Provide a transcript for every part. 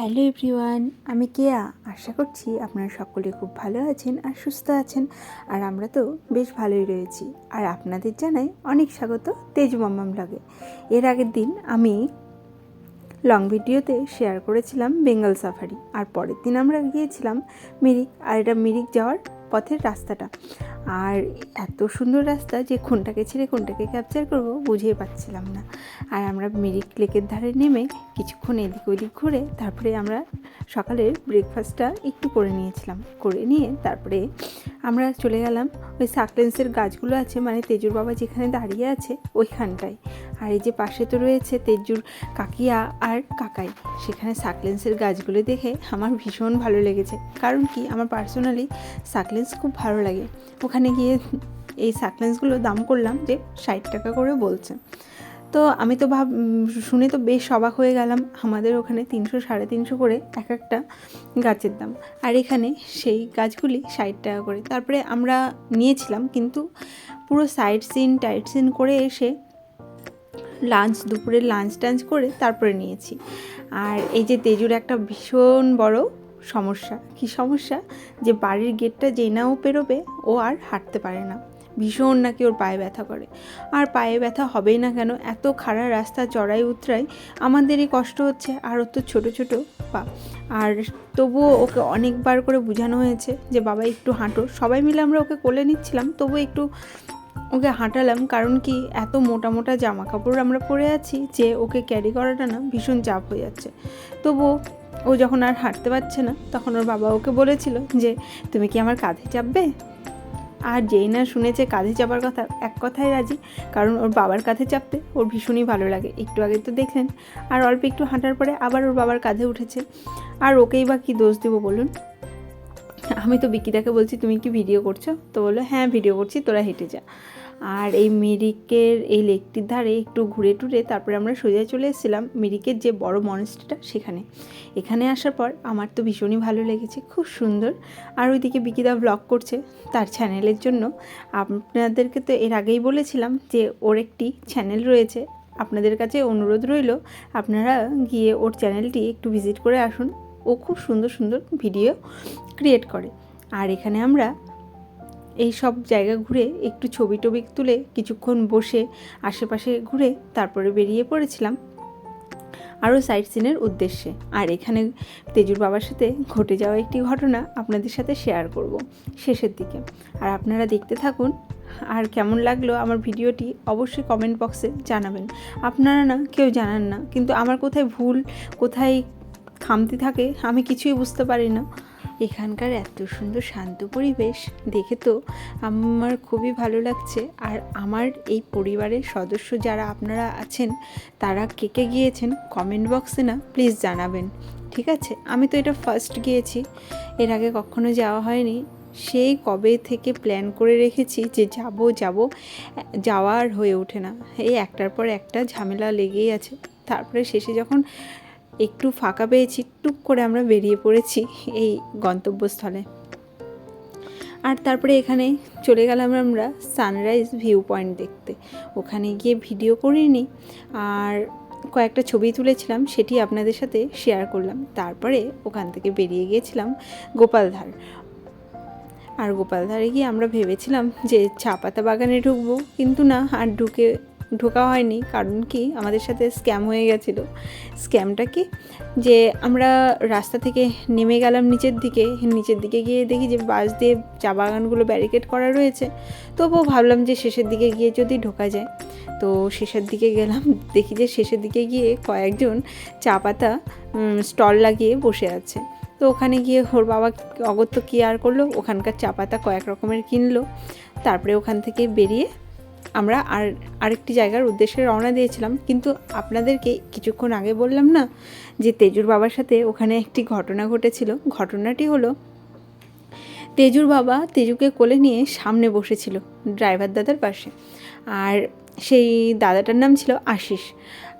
Hello everyone, আমি কেয়া। আশা করছি আপনারা সকলে খুব ভালো আছেন আর সুস্থ আছেন। আর আমরা তো বেশ ভালোই রয়েছি। আর আপনাদের জানাই অনেক স্বাগত তেজ মাম্মাম লাগে। এর আগের দিন আমি লং ভিডিওতে শেয়ার করেছিলাম বেঙ্গল সাফারি। আর পরের দিন আমরা গিয়েছিলাম মিরিক, আর এটা মিরিক যাওয়ার পথের রাস্তাটা। আর এত সুন্দর রাস্তা যে কোনটাকে ছেড়ে কোনটাকে ক্যাপচার করব বুঝেই পাচ্ছিলাম না। আর আমরা মিরিক লেকের ধারে নেমে কিছুক্ষণ এদিক ওদিক ঘুরে তারপরে আমরা সকালের ব্রেকফাস্টটা একটু করে নিয়েছিলাম। করে নিয়ে তারপরে আমরা চলে গেলাম ওই সাকলেন্সের গাছগুলো আছে মানে তেজুর বাবা যেখানে দাঁড়িয়ে আছে ওইখানটায়। আর এই যে পাশে তো রয়েছে তেজুর কাকিয়া আর কাকাই। সেখানে সাকলেন্সের গাছগুলো দেখে আমার ভীষণ ভালো লেগেছে। কারণ কি? আমার পার্সোনালি সাকলেন্স খুব ভালো লাগে। ওখানে গিয়ে এই সাকলেন্সগুলো দাম করলাম যে ষাট টাকা করে বলছে। তো আমি তো ভাব শুনে তো বেশ অবাক হয়ে গেলাম আমাদের ওখানে তিনশো সাড়ে তিনশো করে এক একটা গাছের দাম। আর এখানে সেই গাছগুলি ষাট টাকা করে। তারপরে আমরা নিয়েছিলাম কিন্তু পুরো সাইড সিন টাইট সিন করে এসে লাঞ্চ দুপুরে লাঞ্চ টাঞ্চ করে তারপরে নিয়েছি। আর এই যে তেজুর একটা ভীষণ বড় সমস্যা। কি সমস্যা? যে বাড়ির গেটটা যেই না ও পেরোবে ও আর হাঁটতে পারে না। ভীষণ নাকি ওর পায়ে ব্যথা করে। আর পায়ে ব্যথা হবেই না কেন, এত খাড়া রাস্তা চড়াই উতরাই আমাদেরই কষ্ট হচ্ছে, আর ওর তো ছোটো ছোটো পা। আর তবুও ওকে অনেকবার করে বোঝানো হয়েছে যে, বাবা, একটু হাঁটো। সবাই মিলে আমরা ওকে কোলে নিচ্ছিলাম তবু একটু ওকে হাঁটালাম। কারণ কি, এত মোটা মোটা জামা কাপড় আমরা পরে আছি যে, ওকে ক্যারি করাটা না ভীষণ চাপ হয়ে যাচ্ছে। তবুও ও যখন আর হাঁটতে পারছে না, তখন ওর বাবা ওকে বলেছিল যে, তুমি কি আমার কাঁধে চাপবে? আর যেই না শুনেছে কাঁধে চাপার কথা, এক কথাই রাজি, কারণ ওর বাবার কাঁধে চাপতে ওর ভীষণই ভালো লাগে। একটু আগে তো দেখলেন, আর অল্প একটু হাঁটার পরে আবার ওর বাবার কাঁধে উঠেছে। আর ওকেই বা কী দোষ দেবো বলুন? আমি তো বিকিদাকে বলছি, তুমি কি ভিডিও করছ? তো বলল হ্যাঁ ভিডিও করছি, তোরা হেঁটে যা। আর এই মিরিকের এই লেকটির ধারে একটু ঘুরে টুরে তারপরে আমরা সোজা চলে এসেছিলাম মিরিকের যে বড় মনস্ট্রিটা সেখানে। এখানে আসার পর আমার তো ভীষণই ভালো লেগেছে, খুব সুন্দর। আর ওইদিকে বিকিদা ব্লগ করছে তার চ্যানেলের জন্য। আপনাদেরকে তো এর আগেই বলেছিলাম যে ওর একটি চ্যানেল রয়েছে। আপনাদের কাছে অনুরোধ রইল, আপনারা গিয়ে ওর চ্যানেলটি একটু ভিজিট করে আসুন। ও খুব সুন্দর সুন্দর ভিডিও ক্রিয়েট করে। আর এখানে আমরা এই সব জায়গা ঘুরে একটু ছবি টবি তুলে কিছুক্ষণ বসে আশেপাশে ঘুরে তারপরে বেরিয়ে পড়েছিলাম আরও সাইট সিনের উদ্দেশ্যে। আর এখানে তেজুর বাবার সাথে ঘটে যাওয়া একটি ঘটনা আপনাদের সাথে শেয়ার করব শেষের দিকে। আর আপনারা দেখতে থাকুন আর কেমন লাগল আমার ভিডিওটি অবশ্যই কমেন্ট বক্সে জানাবেন। আপনারা না, কেউ জানান না, কিন্তু আমার কোথায় ভুল, কোথায় খামতি থাকে আমি কিছুই বুঝতে পারি না। এখানকার এত সুন্দর শান্ত পরিবেশ দেখে তো আমার খুবই ভালো লাগছে। আর আমার এই পরিবারের সদস্য যারা আপনারা আছেন, তারা কে কে গিয়েছেন কমেন্ট বক্সে না প্লিজ জানাবেন। ঠিক আছে? আমি তো এটা ফার্স্ট গিয়েছি। এর আগে কখনো যাওয়া হয়নি। সেই কবে থেকে প্ল্যান করে রেখেছি যে যাব যাব যাওয়ার হয়ে ওঠে না। এই একটার পর একটা ঝামেলা লেগেই আছে। তারপরে শেষে যখন একটু ফাঁকা পেয়েছি, টুক করে আমরা বেরিয়ে পড়েছি এই গন্তব্যস্থলে। আর তারপরে এখানে চলে গেলাম আমরা সানরাইজ ভিউ পয়েন্ট দেখতে। ওখানে গিয়ে ভিডিও করিনি, আর কয়েকটা ছবি তুলেছিলাম, সেটি আপনাদের সাথে শেয়ার করলাম। তারপরে ওখান থেকে বেরিয়ে গিয়েছিলাম গোপালধার আর গোপালধারে গিয়ে আমরা ভেবেছিলাম যে চা পাতা বাগানে ঢুকবো, কিন্তু না, আর ঢুকে ঢোকা হয়নি, কারণ কি আমাদের সাথে স্ক্যাম হয়ে গেছিল। স্ক্যামটা কি? যে আমরা রাস্তা থেকে নেমে গেলাম নিচের দিকে নিচের দিকে গিয়ে দেখি যে বাস দিয়ে চা বাগানগুলো ব্যারিকেড করা রয়েছে। তবুও ভাবলাম যে শেষের দিকে গিয়ে যদি ঢোকা যায়। তো শেষের দিকে গেলাম, দেখি যে শেষের দিকে গিয়ে কয়েকজন চা পাতা স্টল লাগিয়ে বসে আছে। তো ওখানে গিয়ে ওর বাবা অগত্য কি আর করল? ওখানকার চা পাতা কয়েক রকমের কিনলো। তারপরে ওখান থেকে বেরিয়ে আমরা আর আরেকটি জায়গার উদ্দেশ্যে রওনা দিয়েছিলাম। কিন্তু আপনাদেরকে কিছুক্ষণ আগে বললাম না যে তেজুর বাবার সাথে ওখানে একটি ঘটনা ঘটেছিল। ঘটনাটি হলো, তেজুর বাবা তেজুকে কোলে নিয়ে সামনে বসেছিল ড্রাইভার দাদার পাশে। আর সেই দাদাটার নাম ছিল আশিস।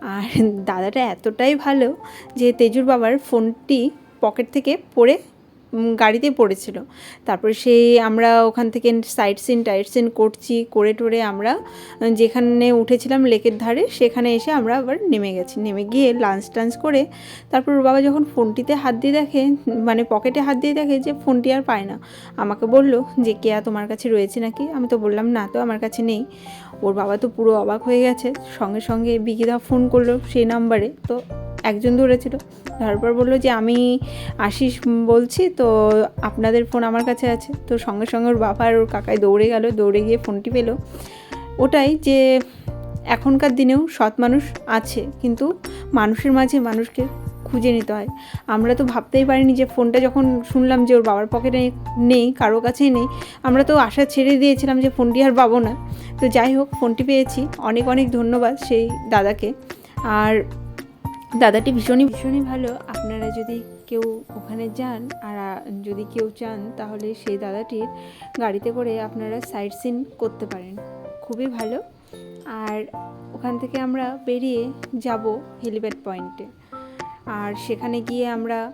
আর দাদাটা এতটাই ভালো যে তেজুর বাবার ফোনটি পকেট থেকে পড়ে উম, গাড়িতেই পড়েছিল। তারপরে সেই আমরা ওখান থেকে সাইট সিন টাইট সিন করছি করে টোরে আমরা যেখানে উঠেছিলাম লেকের ধারে সেখানে এসে আমরা আবার নেমে গেছি। নেমে গিয়ে লাঞ্চ টাঞ্চ করে তারপর ওর বাবা যখন ফোনটিতে হাত দিয়ে দেখে মানে পকেটে হাত দিয়ে দেখে যে ফোনটি আর পায় না আমাকে বলল যে কেয়া তোমার কাছে রয়েছে নাকি? আমি তো বললাম না তো আমার কাছে নেই। ওর বাবা তো পুরো অবাক হয়ে গেছে। সঙ্গে সঙ্গে বিকিদা ফোন করল সেই নাম্বারে তো একজন ধরেছিল। তারপর বলল যে, আমি আশিস বলছি, তো আপনাদের ফোন আমার কাছে আছে। তো সঙ্গে সঙ্গে ওর বাবা আর ওর কাকায় দৌড়ে গেল, দৌড়ে গিয়ে ফোনটি পেল। ওটাই যে, এখনকার দিনেও সৎ মানুষ আছে, কিন্তু মানুষের মাঝে মানুষকে খুঁজে নিতে হয়। আমরা তো ভাবতেই পারিনি যে, ফোনটা যখন শুনলাম যে ওর বাবার পকেটে নেই, কারও কাছেই নেই, আমরা তো আশা ছেড়ে দিয়েছিলাম যে ফোনটি আর পাবো না। তো যাই হোক, ফোনটি পেয়েছি। অনেক অনেক ধন্যবাদ সেই দাদাকে। আর দাদাটি ভীষণই ভীষণই ভালো। আপনারা যদি কেউ ওখানে যান আর যদি কেউ চান, তাহলে সেই দাদাটির গাড়িতে করে আপনারা সাইট সিন করতে পারেন। খুবই ভালো। আর ওখান থেকে আমরা বেরিয়ে যাব হেলিপ্যাড পয়েন্টে আর সেখানে গিয়ে আমরা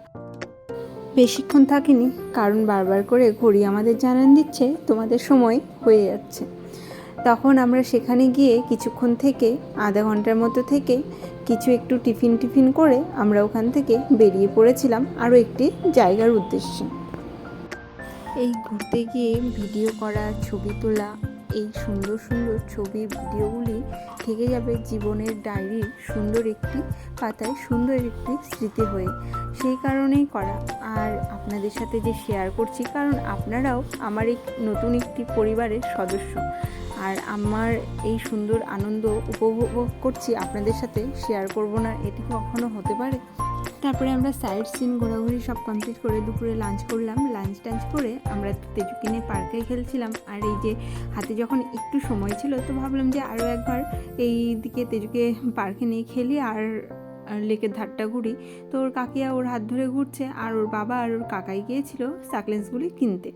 বেশিক্ষণ থাকিনি, কারণ বারবার করে ঘড়ি আমাদের জানান দিচ্ছে, তোমাদের সময় হয়ে যাচ্ছে। তখন আমরা সেখানে গিয়ে কিছুক্ষণ থেকে, আধা ঘণ্টার মতো থেকে কিছু একটু টিফিন টিফিন করে আমরা ওখান থেকে বেরিয়ে পড়েছিলাম আরও একটি জায়গার উদ্দেশ্যে। এই ঘুরতে গিয়ে ভিডিও করা, ছবি তোলা, এই সুন্দর সুন্দর ছবির ভিডিওগুলি থেকে যাবে জীবনের ডায়েরির সুন্দর একটি পাতায় সুন্দর একটি স্মৃতি হয়ে সেই কারণেই করা। আর আপনাদের সাথে যে শেয়ার করছি, কারণ আপনারাও আমার এই নতুন একটি পরিবারের সদস্য। আর আমার এই সুন্দর আনন্দ উপভোগ করছি আপনাদের সাথে শেয়ার করব না, এটি কখনো হতে পারে। তারপরে আমরা সাইড সিন ঘোরাঘুরি সব কমপ্লিট করে দুপুরে লাঞ্চ করলাম। লাঞ্চ টাঞ্চ করে আমরা তেজুকিনে পার্কে খেলছিলাম। আর এই যে হাতে যখন একটু সময় ছিল, তো ভাবলাম যে আরও একবার এই দিকে তেজুকে পার্কে নিয়ে খেলি আর লেকের ধারটা ঘুরি। তো ওর কাকিয়া ওর হাত ধরে ঘুরছে আর ওর বাবা আর ওর কাকাই গিয়েছিল সাকলেন্সগুলি কিনতে।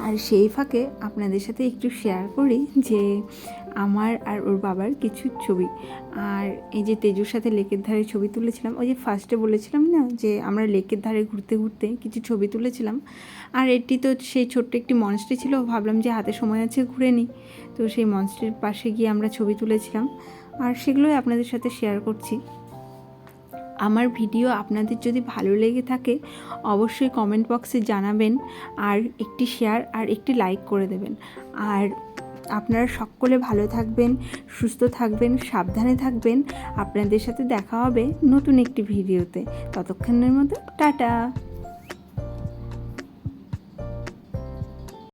আর সেই ফাঁকে আপনাদের সাথে একটু শেয়ার করি যে আমার আর ওর বাবার কিছু ছবি। আর এই যে তেজুর সাথে লেকের ধারে ছবি তুলেছিলাম, ওই যে ফার্স্টে বলেছিলাম না যে আমরা লেকের ধারে ঘুরতে ঘুরতে কিছু ছবি তুলেছিলাম। আর এটি তো সেই ছোট্ট একটি মনস্ট্রি ছিল, ভাবলাম যে হাতে সময় আছে ঘুরে নিই। তো সেই মনস্ট্রির পাশে গিয়ে আমরা ছবি তুলেছিলাম। আর সেগুলোই আপনাদের সাথে শেয়ার করছি। আমার ভিডিও আপনাদের যদি ভালো লেগে থাকে, অবশ্যই কমেন্ট বক্সে জানাবেন আর একটি শেয়ার আর একটি লাইক করে দেবেন। আর আপনারা সকলে ভালো থাকবেন, সুস্থ থাকবেন, সাবধানে থাকবেন। আপনাদের সাথে দেখা হবে নতুন একটি ভিডিওতে। ততক্ষণের মতো, টাটা!